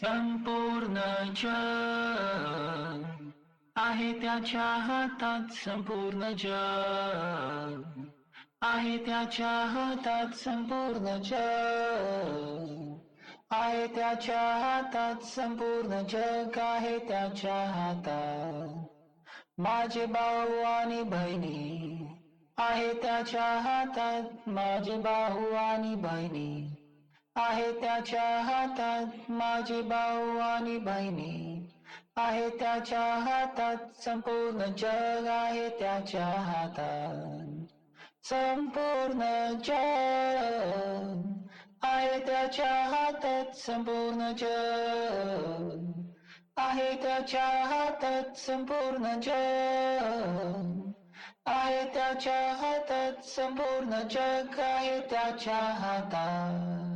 संपूर्ण जग आहे त्याच्या हातात संपूर्ण जग. आहे त्याच्या हातात संपूर्ण जग. आहे त्याच्या हातात संपूर्ण जग. आहे त्याच्या हातात माझे भाऊ आणि बहिणी. आहे त्याच्या हातात माझे भाऊ आणि बहिणी. आहे त्याच्या हातात माझी भाऊ आणि बहिणी. आहे त्याच्या हातात संपूर्ण जग आहे त्याच्या हातात. संपूर्ण जग आहे त्याच्या हातात संपूर्ण जग. आहे त्याच्या हातात संपूर्ण जग. आहे त्याच्या हातात संपूर्ण जग आहे त्याच्या हातात.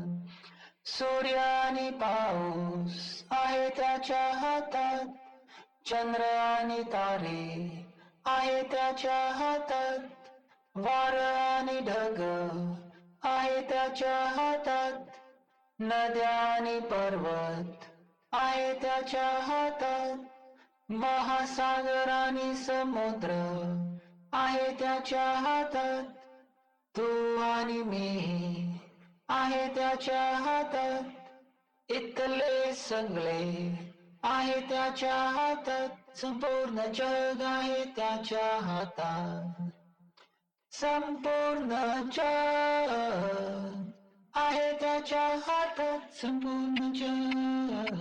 सूर्य आणि पाऊस आहे त्याच्या हातात चंद्र आणि तारे आहे त्याच्या हातात वार आणि ढग आहे त्याच्या हातात नद्या आणि पर्वत आहे त्याच्या हातात महासागर आणि समुद्र आहे त्याच्या हातात तू आणि मी. आहे त्याच्या हातात इथले सगळे. आहे त्याच्या हातात संपूर्ण जग आहे त्याच्या हातात. संपूर्ण जग आहे त्याच्या हातात संपूर्ण जग.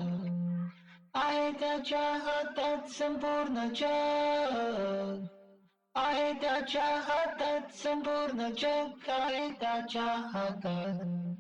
आहे त्याच्या हातात संपूर्ण जग. da jahatan sempurna jengkai da jahatan